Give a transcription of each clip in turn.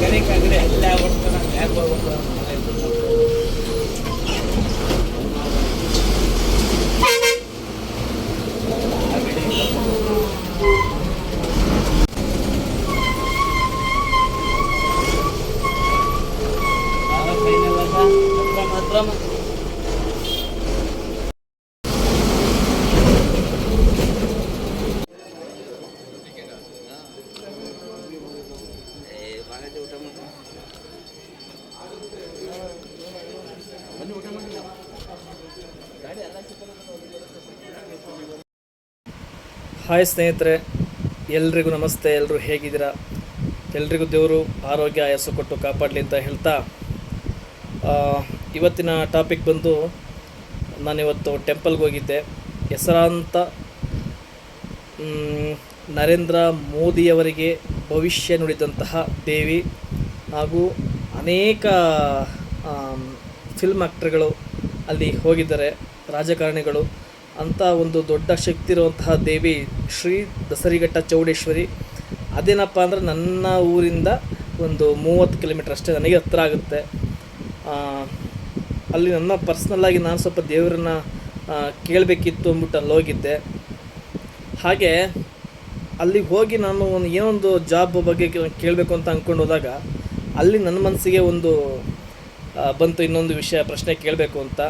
ಕಡೆ ಕಡೆ ಎಲ್ಲ ಹೊಡ್ತು ನಾನು ಯಾಕೆ ಹೋಗ್ಬೇಕು ಹಾಯ್ ಸ್ನೇಹಿತರೆ, ಎಲ್ರಿಗೂ ನಮಸ್ತೆ ಎಲ್ಲರೂ ಹೇಗಿದ್ದೀರಾ? ಎಲ್ರಿಗೂ ದೇವರು ಆರೋಗ್ಯ, ಆಯಸ್ಸು ಕೊಟ್ಟು ಕಾಪಾಡಲಿ ಅಂತ ಹೇಳ್ತಾ ಇವತ್ತಿನ ಟಾಪಿಕ್ ಬಂದು ನಾನಿವತ್ತು ಟೆಂಪಲ್ಗೆ ಹೋಗಿದ್ದೆ. ಹೆಸರಾಂತ ನರೇಂದ್ರ ಮೋದಿಯವರಿಗೆ ಭವಿಷ್ಯ ನುಡಿದಂತಹ ದೇವಿ ಹಾಗೂ ಅನೇಕ ಫಿಲ್ಮ್ ಆ್ಯಕ್ಟ್ರ್ಗಳು ಅಲ್ಲಿ ಹೋಗಿದ್ದಾರೆ, ರಾಜಕಾರಣಿಗಳು. ಅಂಥ ಒಂದು ದೊಡ್ಡ ಶಕ್ತಿ ಇರುವಂತಹ ದೇವಿ ಶ್ರೀ ದಸರಿಘಟ್ಟ ಚೌಡೇಶ್ವರಿ. ಅದೇನಪ್ಪ ಅಂದರೆ ನನ್ನ ಊರಿಂದ ಒಂದು ಮೂವತ್ತು ಕಿಲೋಮೀಟ್ರ್ ಅಷ್ಟೇ ನನಗೆ ಹತ್ತಿರ ಆಗುತ್ತೆ. ಅಲ್ಲಿ ನನ್ನ ಪರ್ಸ್ನಲ್ಲಾಗಿ ನಾನು ಸ್ವಲ್ಪ ದೇವರನ್ನ ಕೇಳಬೇಕಿತ್ತು ಅಂದ್ಬಿಟ್ಟು ಅಲ್ಲಿ ಹೋಗಿದ್ದೆ. ಹಾಗೆ ಅಲ್ಲಿಗೆ ಹೋಗಿ ನಾನು ಒಂದು ಏನೋ ಒಂದು ಜಾಬ್ ಬಗ್ಗೆ ಕೇಳಬೇಕು ಅಂತ ಅಂದ್ಕೊಂಡು ಹೋದಾಗ ಅಲ್ಲಿ ನನ್ನ ಮನಸ್ಸಿಗೆ ಒಂದು ಬಂತು ಇನ್ನೊಂದು ವಿಷಯ, ಪ್ರಶ್ನೆ ಕೇಳಬೇಕು ಅಂತ.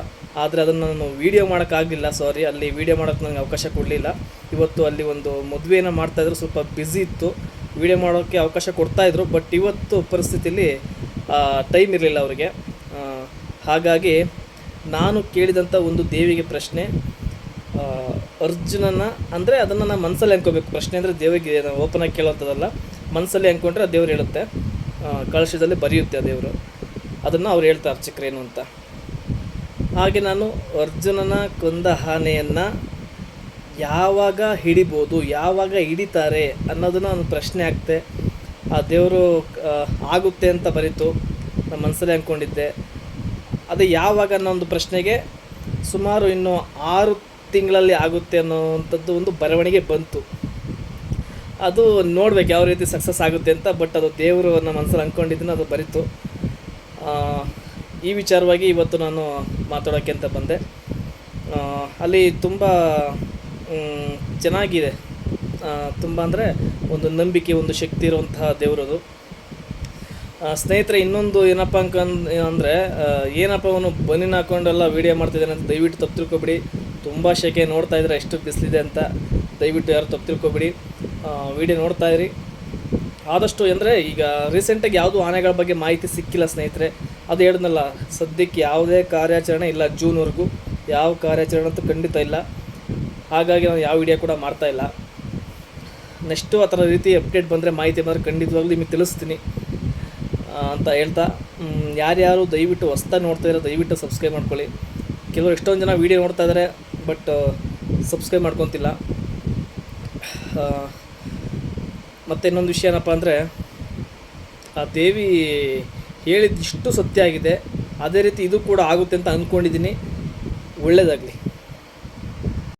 ಆದರೆ ಅದನ್ನು ನಾನು ವೀಡಿಯೋ ಮಾಡೋಕ್ಕಾಗಲಿಲ್ಲ ಸಾರಿ ಅಲ್ಲಿ ವೀಡಿಯೋ ಮಾಡೋಕ್ಕೆ ನನಗೆ ಅವಕಾಶ ಕೊಡಲಿಲ್ಲ. ಇವತ್ತು ಅಲ್ಲಿ ಒಂದು ಮದುವೆನ ಮಾಡ್ತಾಯಿದ್ರು ಸ್ವಲ್ಪ ಬ್ಯುಸಿ ಇತ್ತು. ವೀಡಿಯೋ ಮಾಡೋಕ್ಕೆ ಅವಕಾಶ ಕೊಡ್ತಾಯಿದ್ರು ಬಟ್ ಇವತ್ತು ಪರಿಸ್ಥಿತಿಯಲ್ಲಿ ಟೈಮ್ ಇರಲಿಲ್ಲ ಅವರಿಗೆ. ಹಾಗಾಗಿ ನಾನು ಕೇಳಿದಂಥ ಒಂದು ದೇವಿಗೆ ಪ್ರಶ್ನೆ ಅರ್ಜುನನ, ಅಂದರೆ ಅದನ್ನು ನಾನು ಮನಸ್ಸಲ್ಲಿ ಅನ್ಕೋಬೇಕು. ಪ್ರಶ್ನೆ ಅಂದರೆ ದೇವರಿಗೆ ಓಪನ್ ಆಗಿ ಕೇಳೋಂಥದ್ದಲ್ಲ ಮನಸ್ಸಲ್ಲಿ ಅಂದ್ಕೊಂಡ್ರೆ ದೇವ್ರು ಹೇಳುತ್ತೆ. ಕಳಶದಲ್ಲಿ ಬರೆಯುತ್ತೆ ದೇವರು. ಅದನ್ನು ಅವ್ರು ಹೇಳ್ತಾರೆ ಚಿಕ್ರೇನು ಅಂತ. ಹಾಗೆ ನಾನು ಅರ್ಜುನನ ಕೊಂದ ಆನೆಯನ್ನು ಯಾವಾಗ ಹಿಡಿಬೋದು, ಯಾವಾಗ ಹಿಡಿತಾರೆ ಅನ್ನೋದನ್ನು ಒಂದು ಪ್ರಶ್ನೆ ಆಗ್ತೆ. ಆ ದೇವರು ಆಗುತ್ತೆ ಅಂತ ಬರೀತು. ನಮ್ಮ ಮನಸ್ಸಲ್ಲಿ ಅಂದ್ಕೊಂಡಿದ್ದೆ ಅದು ಯಾವಾಗ ಅನ್ನೋ ಒಂದು ಪ್ರಶ್ನೆಗೆ ಸುಮಾರು ಇನ್ನು ಆರು ತಿಂಗಳಲ್ಲಿ ಆಗುತ್ತೆ ಅನ್ನೋವಂಥದ್ದು ಒಂದು ಬರವಣಿಗೆ ಬಂತು. ಅದು ನೋಡ್ಬೇಕು ಯಾವ ರೀತಿ ಸಕ್ಸಸ್ ಆಗುತ್ತೆ ಅಂತ, ಬಟ್ ಅದು ದೇವರು ನಮ್ಮ ಮನಸ್ಸಲ್ಲಿ ಅಂದ್ಕೊಂಡಿದ್ದನ್ನು ಅದು ಬರೀತು. ಈ ವಿಚಾರವಾಗಿ ಇವತ್ತು ನಾನು ಮಾತಾಡೋಕ್ಕೆ ಅಂತ ಬಂದೆ. ಅಲ್ಲಿ ತುಂಬ ಚೆನ್ನಾಗಿದೆ. ತುಂಬ ಅಂದರೆ ಒಂದು ನಂಬಿಕೆ, ಒಂದು ಶಕ್ತಿ ಇರುವಂತಹ ದೇವರದು. ಸ್ನೇಹಿತರೆ, ಇನ್ನೊಂದು ಏನಪ್ಪ ಅಂಕ ಅಂದರೆ ಏನಪ್ಪ ಅವನು ಬನ್ನಿನ ಹಾಕೊಂಡೆಲ್ಲ ವೀಡಿಯೋ ಮಾಡ್ತಿದ್ದಾನೆ ಅಂತ ದಯವಿಟ್ಟು ತಪ್ಪು ತಿಳ್ಕೊಬಿಡಿ. ತುಂಬ ಶೆಕೆ ನೋಡ್ತಾ ಇದ್ರೆ ಎಷ್ಟು ಬಿಸಿಲಿದೆ ಅಂತ ದಯವಿಟ್ಟು ಯಾರು ತಪ್ಪು ತಿಳ್ಕೊಬಿಡಿ. ವೀಡಿಯೋ ನೋಡ್ತಾ ಇರಿ. ಆದಷ್ಟು ಅಂದರೆ ಈಗ ರೀಸೆಂಟಾಗಿ ಯಾವುದು ಆನೆಗಳ ಬಗ್ಗೆ ಮಾಹಿತಿ ಸಿಕ್ಕಿಲ್ಲ ಸ್ನೇಹಿತರೆ, ಅದು ಹೇಳಿದ್ನಲ್ಲ ಸದ್ಯಕ್ಕೆ ಯಾವುದೇ ಕಾರ್ಯಾಚರಣೆ ಇಲ್ಲ ಜೂನ್ವರೆಗೂ. ಯಾವ ಕಾರ್ಯಾಚರಣೆ ಅಂತೂ ಖಂಡಿತ ಇಲ್ಲ. ಹಾಗಾಗಿ ನಾನು ಯಾವ ವಿಡಿಯೋ ಕೂಡ ಮಾಡ್ತಾ ಇಲ್ಲ. ನೆಕ್ಸ್ಟು ಆ ಥರ ರೀತಿ ಅಪ್ಡೇಟ್ ಬಂದರೆ ಮಾಹಿತಿ ಬಂದರೆ ಖಂಡಿತವಾಗ್ಲೂ ನಿಮಗೆ ತಿಳಿಸ್ತೀನಿ ಅಂತ ಹೇಳ್ತಾ. ಯಾರ್ಯಾರು ದಯವಿಟ್ಟು ಹೊಸ್ದಾಗಿ ನೋಡ್ತಾ ಇರೋ ದಯವಿಟ್ಟು ಸಬ್ಸ್ಕ್ರೈಬ್ ಮಾಡ್ಕೊಳ್ಳಿ. ಕೆಲವರು ಎಷ್ಟೊಂದು ಜನ ವೀಡಿಯೋ ನೋಡ್ತಾ ಇದ್ದಾರೆ ಬಟ್ ಸಬ್ಸ್ಕ್ರೈಬ್ ಮಾಡ್ಕೊತಿಲ್ಲ. ಮತ್ತು ಇನ್ನೊಂದು ವಿಷಯ ಏನಪ್ಪ ಅಂದರೆ, ಆ ದೇವಿ ಹೇಳಿದ್ದಿಷ್ಟು ಸತ್ಯ ಆಗಿದೆ, ಅದೇ ರೀತಿ ಇದು ಕೂಡ ಆಗುತ್ತೆ ಅಂತ ಅಂದ್ಕೊಂಡಿದ್ದೀನಿ ಒಳ್ಳೆಯದಾಗಲಿ